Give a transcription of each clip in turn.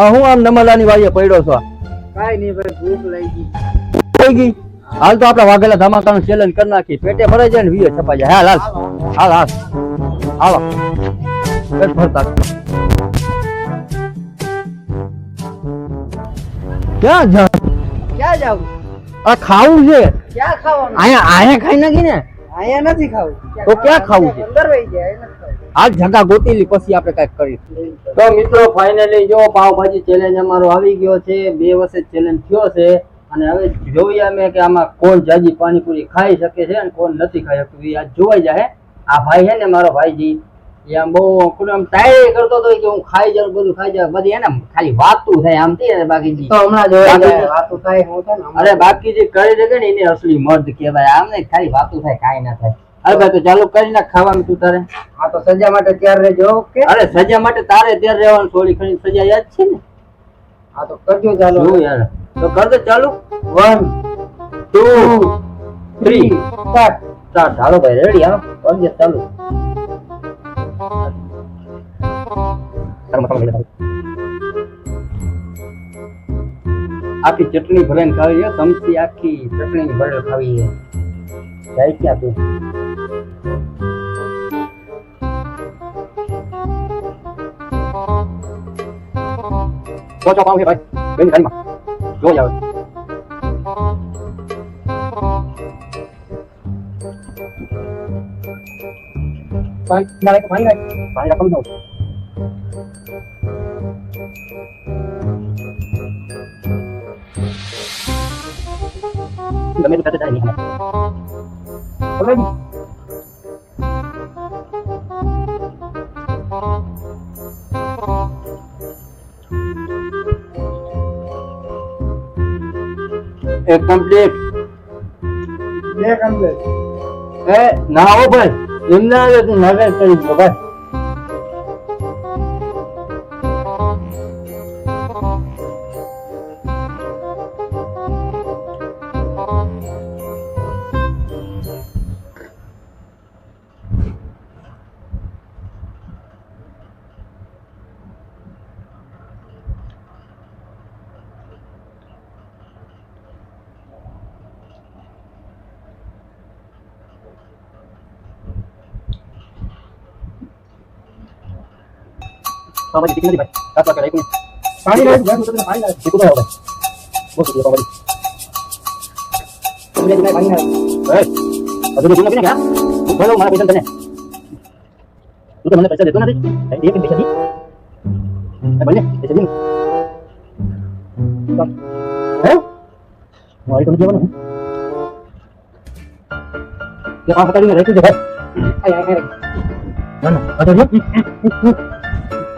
આ હું આમ નમલાની વાઈએ પડ્યો છો કાઈ નહીં ભાઈ ભૂખ લાગી થઈ ગઈ? હાલ તો આપણે વાઘેલા ધમાકાનું ચેલેન્જ કરી નાખી પેટે ભરાઈ જાય ને વીએ છપાઈ જાય હાલ હાલ. હાલ હાલ. હાલો. પેટ ભરતા. ક્યાં જાવ? ક્યાં જાવ? આ ખાવું છે. ક્યાં ખાવાનું? અહીંયા અહીંયા ખાઈ નાખી ને અહીંયા નથી ખાવું. તો ક્યાં ખાવું છે? અંદર વહી જાય ખાવું. આ જગા ગોતીલી પછી આપણે કંઈક કરી તો મિત્રો ફાઇનલી જો પાવભાજી ચેલેન્જ અમારો આવી ગયો છે બે વર્ષે ચેલેન્જ થયો છે અને હવે જોઈએ અમે કે આમાં કોણ જાજી પાણીપુરી ખાઈ શકે છે અને કોણ નથી ખાઈ શકતું. એ આજ જોવાઈ જાય આ ભાઈ છે ને મારો ભાઈજી એ આમ બહુ આમ ટાયર કરતો હતો કે હું ખાઈ જાઉં બધું ખાઈ જાઉં. બધી એને ખાલી વાતું થાય આમ થી બાકી તો હમણાં જોવાઈ જાય. વાતું થાય. અરે બાકી જે કરી શકે ને એને અસલી મર્દ કહેવાય. આમ ને ખાલી વાતું થાય કાંઈ ના થાય. અરે ભાઈ તો ચાલુ કરી નાખ ખાવાનું તું તારે. હા તો સજા માટે તૈયાર રહેજો ઓકે? અરે સજા માટે તારે ત્યાં રહેવાનું થોડી ઘણી સજા યાદ છે ને? હા તો કરજો ચાલુ જો યાર. તો કર દે ચાલુ. One two three start. Start. હાલો ભાઈ રેડી હાલો કરજે ચાલુ. આખી ચટણી ભરાઈને ખાવી છે ચમચી આખી ચટણી ભરેલ ખાવી છે. જાય ક્યાં તું? પહોંચો પાઉં છે ભાઈ બેન ગાડીમાં જો આવે પાણી નાખ, પાણી નાખ. પાણી રાખવાનું જાઉં ગમે તે કરતા જાય નહીં Already. એક કમ્પ્લીટ બે કમ્પ્લીટ એ ના હો ભાઈ એમના આવે તું નગર કરી દો ભાઈ તો ભાઈ ટીકી નથી ભાઈ સાત વાગે રાખ્યું પાણી નાખ, જ્યાં સુધી પાણી નાખ. ટીકું તો બહુ ભાઈ પાણી. એ હજુ તો બોલો મારા પૈસા તને. તું તો મને પૈસા દેતો નથી. એક પૈસા દી. એ બોલ ને પૈસા દી હે? મારી તો નથી કે આ ભાઈ. આય, આય, આય. ના ના આ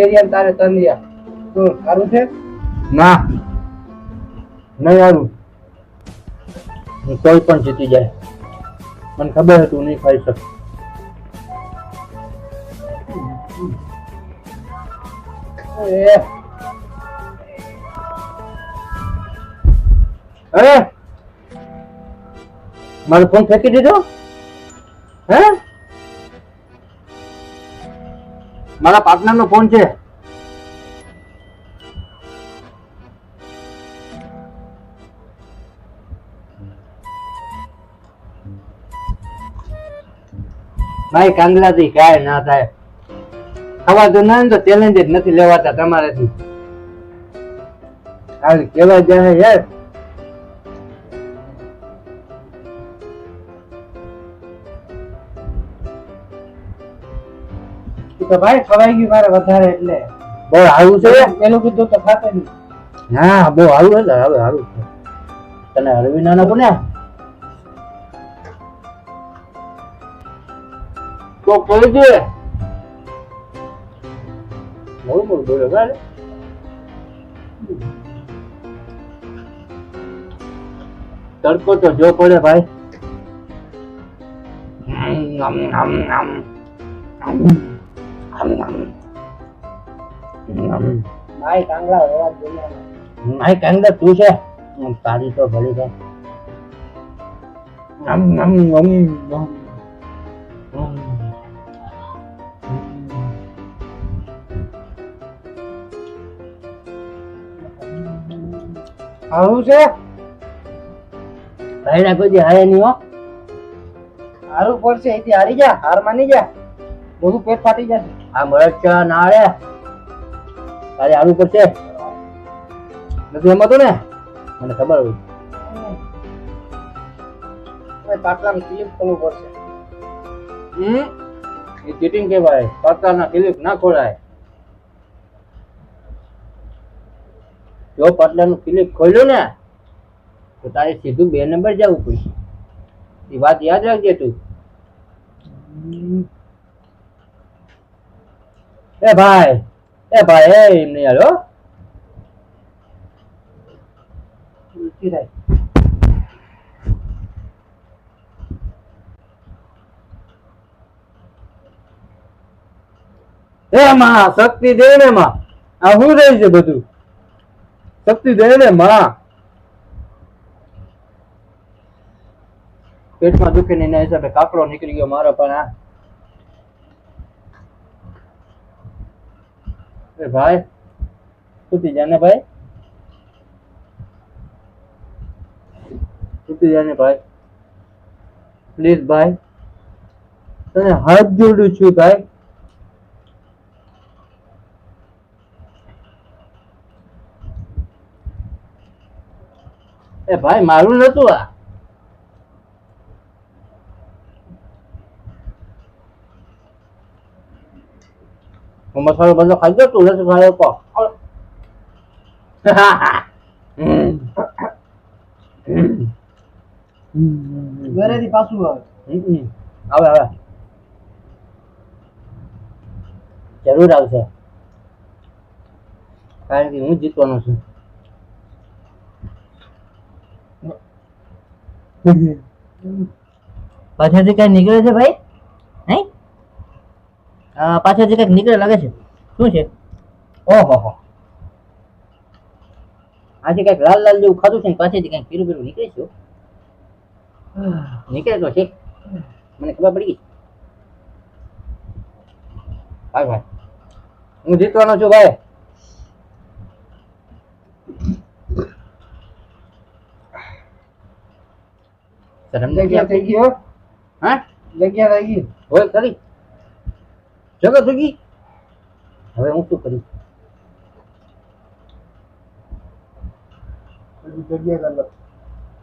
રિયા તારે રિયા. શું, સારું છે? ના. નહીં સારું કોઈ પણ જીતી જાય. મને ખબર હતું નહીં ખાઈ શક. અરે મારો ફોન ફેંકી દીધો? હે? મારા પાર્ટનર નો ફોન છે. ભાઈ કાંગલાથી કાંઈ ના થાય. ખવા તો ના તો ચેલેન્જ જ નથી લેવાતા તમારાથી. કેવા જાય યાર તો ભાઈ ખવાઈ ગયું મારે વધારે એટલે. બહુ સારું છે? પેલું કીધું તો ખાતે નહીં. હા બહુ સારું એટલે હવે સારું છે. તને હળવી ના નાખું ને તો કહી દે મોડું મોડું બોલો બરાબર? તડકો તો જો પડે ભાઈ. આમ, આમ, આમ. આમ, આમ, આમ. ભાઈ કાંગડા રહેવા જ જોઈએ ને. મારી કાંગડા તું છે તારી તો ભલી છે આમ, આમ, આમ. આવું છે ભાઈના કોઈ દી હારે નહીં હો હારું પડશે અહીંથી હારી જા હાર માની જા બધું પેટ ફાટી જશે. આ મરચા નાળે. તારે આવું પડશે. નથી એમાં ને? મને ખબર હોય. પડશે. હમ? એ ચીટિંગ કહેવાય. ના ખોલાય. જો પાટલાનું ક્લિપ ખોલ્યું ને તો તારે સીધું બે નંબર જવું પડશે. એ વાત યાદ રાખજે તું. એ ભાઈ એ ભાઈ, એ એમ નહીં હાલો એ માં, શક્તિ દે ને માં. આ શું રહી છે બધું? શક્તિ દે ને માં. પેટમાં દુખે ને એના હિસાબે કાકડો નીકળી ગયો મારો પણ આ એ ભાઈ, સુતી જાને ભાઈ. સુતી જાને ભાઈ. પ્લીઝ ભાઈ, તને હાથ જોડું છું ભાઈ. એ ભાઈ, મારું નતું આ. હું મસાલો બધો ખાઈ ગયો તું નથી ખાયો કહો ઘરેથી પાછું આવે આવે આવે જરૂર આવશે કારણ કે હું જીતવાનો છું પાછળથી કઈ નીકળે છે ભાઈ નહીં પાછળથી કંઈક નીકળે લાગે છે? શું છે? ઓહો હો. આજે કંઈક લાલ લાલ જેવું ખાધું છે ને પાછળથી કંઈક પીરું પીરું નીકળે છે નીકળે તો છે. મને ખબર પડી ગઈ. ભાઈ ભાઈ હું જીતવાનો છું ભાઈ. સમજાઈ ગયા થઈ ગયો હો? જગ્યા થઈ ગઈ. હોય ખરી. જગત થઈ હવે હું શું કર લો.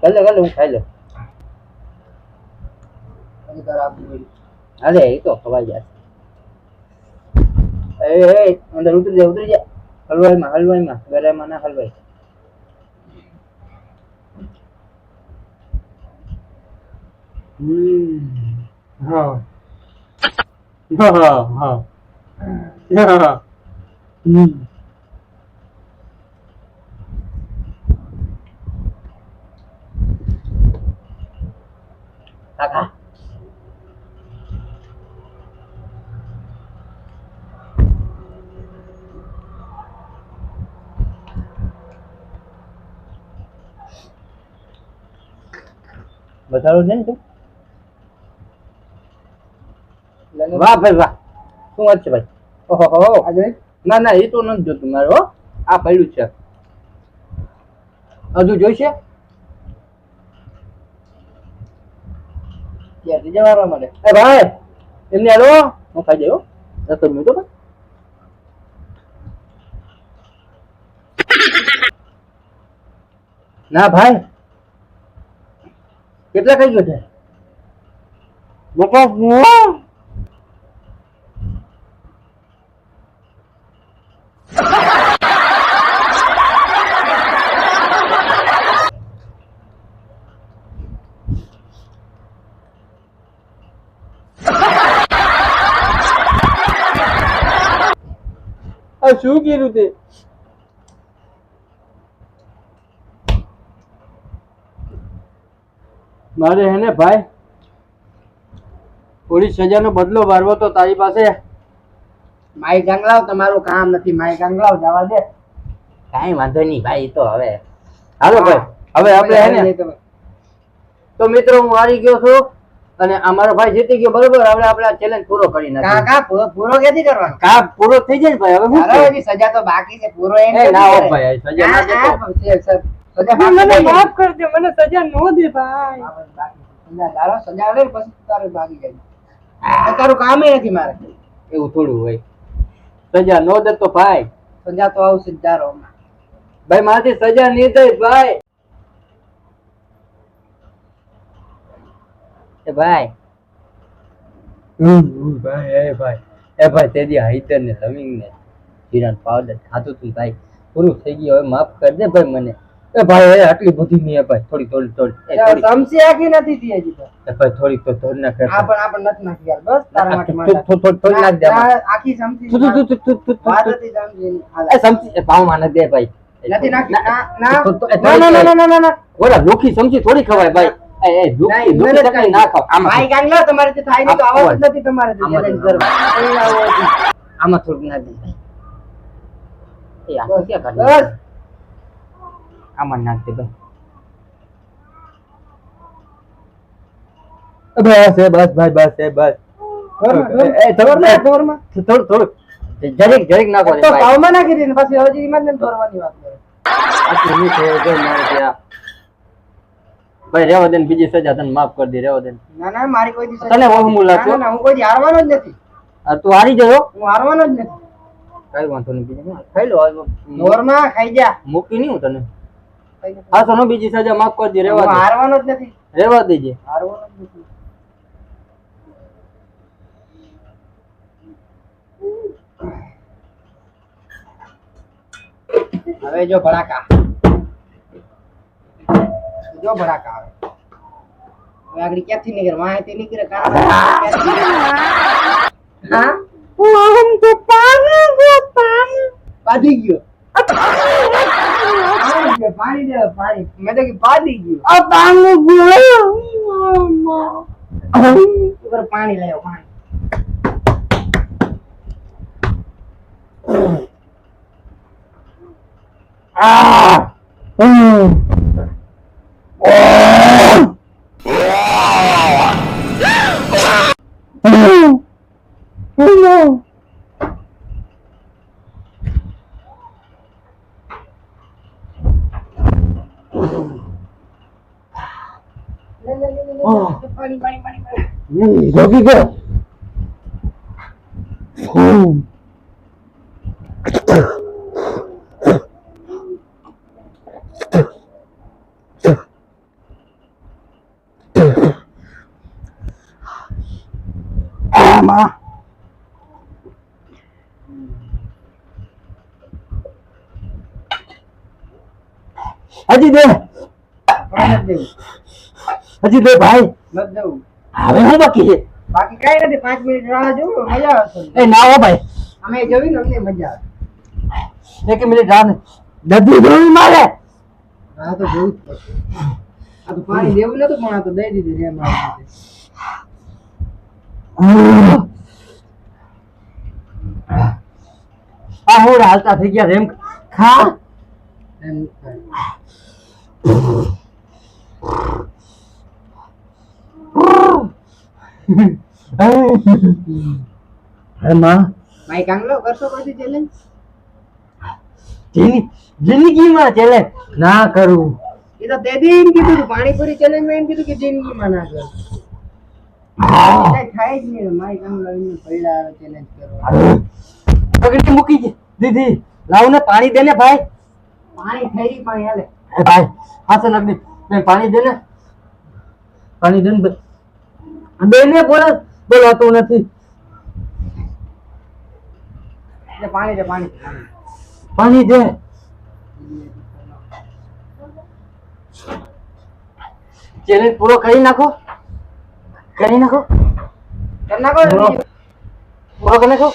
કાલે કાલે હું ખાઈ લઉં. હજી તારે આપવું પડ્યું. અરે એ તો ખવાઈ જશે એ એ અંદર ઉતરી ઉતરી જા. હલવાઈમાં હલવાઈમાં ગરામાં ના હલવાઈ હા. હા હા હા કાકા બતાવો છે ને તું લઈને વાહ ભાઈ વાહ. શું વાત છે ભાઈ? ઓહો ના ના એ તો નથી જોતું મારે હો. આ પડ્યું છે. હજુ જોઈશે? ત્યાં ત્રીજા માટે એ ભાઈ એમને હાલો. હું ખાઈ જાય રસોઈ મીઠો ભાઈ. ના ભાઈ. કેટલા ખાઈ ગયો છે? બકવાસ ન હો. આ શું કીધું તે? મારે હે ને ભાઈ થોડી સજાનો બદલો ભરવો તો તારી પાસે. માઈ ગાંગલાવ તમારું કામ નથી. માઈ ગાંગલાવ જવા દે. કાંઈ વાંધો નહીં ભાઈ તો હવે. હાલો ભાઈ હવે આપણે હે ને? તો મિત્રો હું હારી ગયો છું અને અમારો ભાઈ જીતી ગયો બરોબર? હવે આપણે આ ચેલેન્જ પૂરો કરી કા કા? પૂરો- કેથી કરવાનો? કા પૂરો થઈ જાય ભાઈ? હવે અરે હજી સજા તો બાકી છે પૂરો એ ના હો ભાઈ સજા ના દેતો. સજા મને માફ કરજો મને સજા નો દે ભાઈ. ના લાલો, સજા લે પછી તારે ભાગી જાય. તારું કામ નથી મારે. એવું થોડું હોય. સજા નો દેતો ભાઈ. સજા તો આવશે જારો ભાઈ માથી સજા નહીં થઈ ભાઈ. એ ભાઈ. ભાઈ એ ભાઈ. એ ભાઈ તેદી હાઈતર ને લવિંગ ને જીરાન પાવડર ખાતું તું ભાઈ. પૂરું થઈ ગયું હવે માફ કર દે ભાઈ મને. એ ભાઈ એ આટલી બધી નહીં ભાઈ થોડી થોડી થોડી. સમસી આખી નથી થઈ હજી તો. ભાઈ થોડી તો થોડી ના કર આપણ આપણ નથી નાખી યાર બસ તારા માટે થોડી- થોડી- થોડી- થોડી નાખ દે. ના, આખી સમસી તું- તું- તું- તું- તું- વાત હતી સમસી એ ભાવમાં ન દે ભાઈ. નથી નાખી. ના ના ના. ના ના ના ના ના ઓલા લોખી સમસી થોડી ખવાય ભાઈ. એ એ ના, લોખી લોખી મહેનત ના ખાવ. આમાં ભાઈ ગાંગલા તમારે તે થાય નહીં તો આમાં નથી તમારે કરવા. આમાં થોડુંક નાખ દે. એ આ ક્યાં બસ. આમાં નાખ દે ભાઈ બસ બસ ભાઈ બસ બસ. થોડું થોડું જરીક જરીક નાખો તો ભાવમાં નાખી દે પછી હજી એમાં ને ઢોરવાની વાત કરે. આટલું નહીં થયું તો મારે ત્યાં. ભાઈ રેવા દે બીજી સજા તને માફ કરી દે રેવા દે ના. ના મારી કોઈ દી તને વહમું લાગશે? ના, ના, હું કોઈ દી હારવાનો જ નથી. આ તું હારી ગયો હું. હારવાનો જ નથી. કઈ વાંધો નહીં બીજું ખાઈ લો હવે. ખાઈ જા. મૂકી નહીં હું તને. હા તો નો બીજી સજા માફ કરી દે હું રેવા દે. હારવાનો જ નથી. રેવા દેજે. હારવાનો જ નથી. હવે જો ભડાકા. જો ભડાકા આવે. હવે આગળ ક્યાંથી નીકળે? વાંહેથી નીકળે? કાનમાંથી ક્યાંથી નીકળે? હા? આમ તો પાણી ગયો. પાણી પાધી ગયો પાણી ગયો, પાણી દે પાણી. મેં તો કીધું પાધી ગયો. આ પાણી ગયો પાણી. પાણી પાણી પાણી પાણી જોગી ગયો આમાં હજી દે પાણી નથી દેવું હજી દે ભાઈ. નથી દેવું હવે હું બાકી છે? બાકી કઈ નથી પાંચ મિનિટ રાહ જોઉં મજા આવશે એ ના હો ભાઈ. અમે જોઈ ને અમને મજા આવે. એક મિનિટ રાહ દધી જોવી મારે. હા તો જોવું જ પડશે. આ તો પાણી દેવું નતું પણ આ તો દઈ દીધું જેમ આવી રીતે. આ હું હાલતા થઈ ગયા રેમ ખા. એમ થાય. અરે માં. માઈ કરશો પછી ચેલેન્જ જિંદગીમાં ચેલે ના કરું. એ તો દેદી એમ કીધું પાણીપુરી ચેલેન્જમાં એમ કીધું કે જિંદગીમાં ના કરું. થાય જ નહીં એમને પડ્યા ચેલેન્જ મૂકી દે દીદી. લાવ ને પાણી દે ને ભાઈ. પાણી થઈ પાણી હાલે. ભાઈ હાથે નાખ પાણી દે ને. પાણી દે ને બે- બે બોલાતું નથી. પાણી દે પાણી. પાણી દે. ચેલેન્જ પૂરો કરી નાખો કરી નાખો. કરી નાખો. પૂરો કરી નાખો.